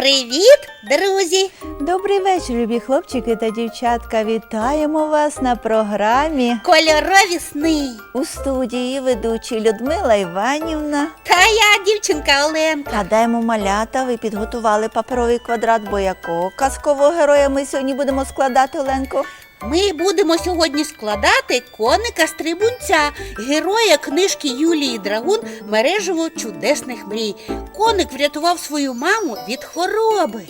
Привіт, друзі! Добрий вечір, любі хлопчики та дівчатка. Вітаємо вас на програмі Кольорові сни. у студії ведучі Людмила Іванівна. Та я, дівчинка Оленка. Гадаємо, малята, ви підготували паперовий квадрат, бо якого казкового героя ми сьогодні будемо складати, Оленко? Ми будемо сьогодні складати коника стрибунця, героя книжки Юлії Драгун Мережево чудесних мрій. Коник врятував свою маму від хвороби.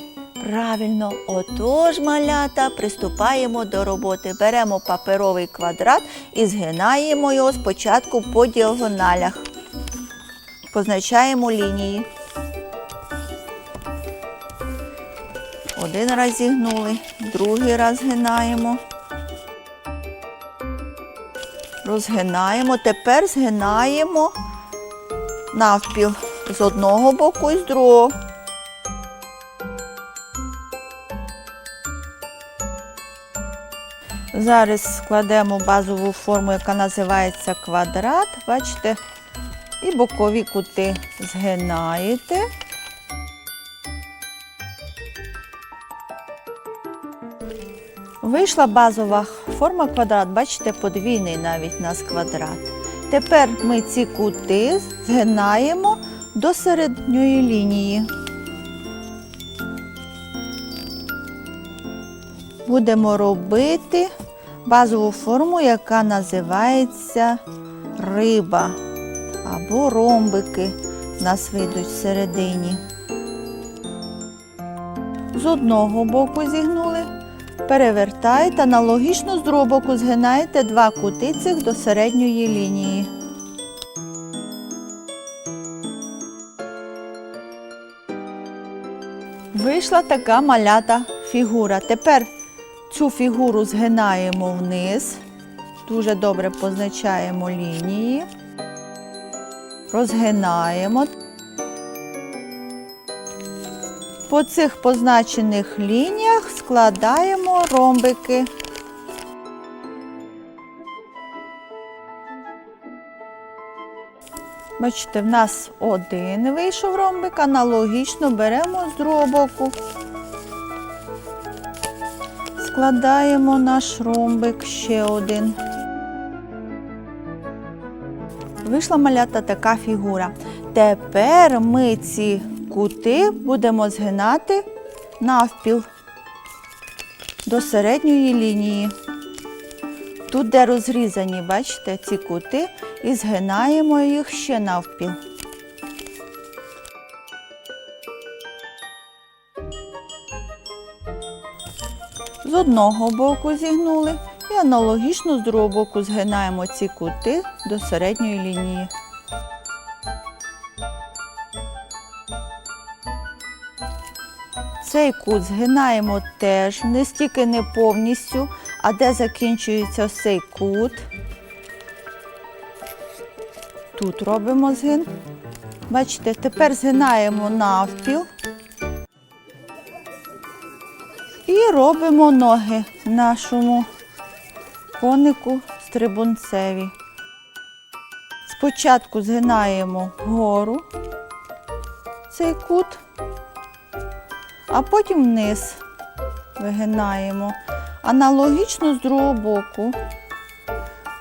Правильно, отож, малята, приступаємо до роботи. Беремо паперовий квадрат і згинаємо його спочатку по діагоналях. Позначаємо лінії. Один раз зігнули, другий раз згинаємо. Розгинаємо. Тепер згинаємо навпіл з одного боку і з другого. Зараз складемо базову форму, яка називається квадрат. Бачите, і бокові кути згинаєте. Вийшла базова форма квадрат, бачите, подвійний навіть у нас квадрат. Тепер ми ці кути згинаємо до середньої лінії. будемо робити базову форму, яка називається риба або ромбики в нас вийдуть всередині. З одного боку зігнули, перевертаєте, аналогічно з другого боку згинаєте два кути цих до середньої лінії. Вийшла така малята фігура. Тепер цю фігуру згинаємо вниз. Дуже добре позначаємо лінії. Розгинаємо. По цих позначених лініях складаємо ромбики. Бачите, в нас один вийшов ромбик, аналогічно беремо з другого боку. Складаємо наш ромбик ще один. Вийшла малята така фігура. Тепер ми ці кути будемо згинати навпіл до середньої лінії. Тут, де розрізані, бачите, ці кути, і згинаємо їх ще навпіл. З одного боку зігнули і аналогічно з другого боку згинаємо ці кути до середньої лінії. Цей кут згинаємо теж не стільки не повністю, а де закінчується цей кут. Тут робимо згин. Бачите, тепер згинаємо навпіл. І робимо ноги нашому конику стрибунцеві. Спочатку згинаємо вгору цей кут, а потім вниз вигинаємо. Аналогічно з другого боку.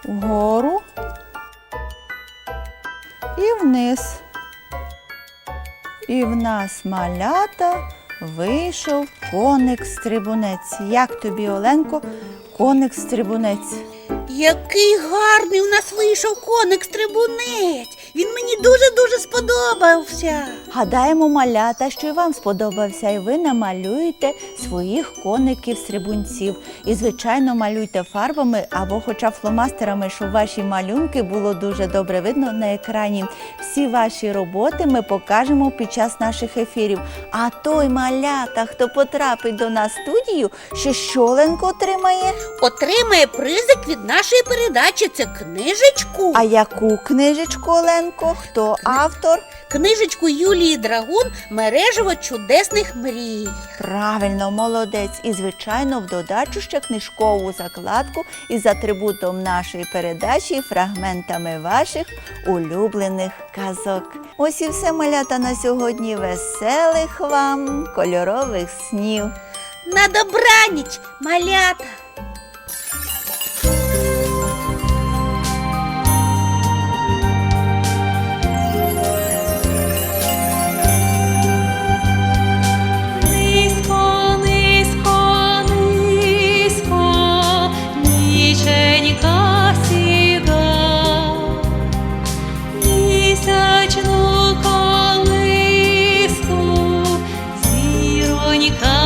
Вгору і вниз. І в нас малята вийшов коник-стрибунець. Як тобі, Оленко, коник-стрибунець? Який гарний у нас вийшов коник стрибунець. Він мені дуже-дуже сподобався. Гадаємо, малята, що і вам сподобався, і ви намалюєте своїх коників-стрибунців. І, звичайно, малюйте фарбами або хоча б фломастерами, щоб ваші малюнки було дуже добре видно на екрані. Всі ваші роботи ми покажемо під час наших ефірів. А той малята, хто потрапить до нас в студію, що щоленко отримає. Отримає призик від нашої передачі. Це книжечку. А яку книжечку, Оленко? Цікаво, хто автор? Книжечку Юлії Драгун Мережево чудесних мрій. Правильно, молодець. І, звичайно, в додачу ще книжкову закладку із атрибутом нашої передачі фрагментами ваших улюблених казок. Ось і все малята на сьогодні. Веселих вам кольорових снів. На добраніч, малята! because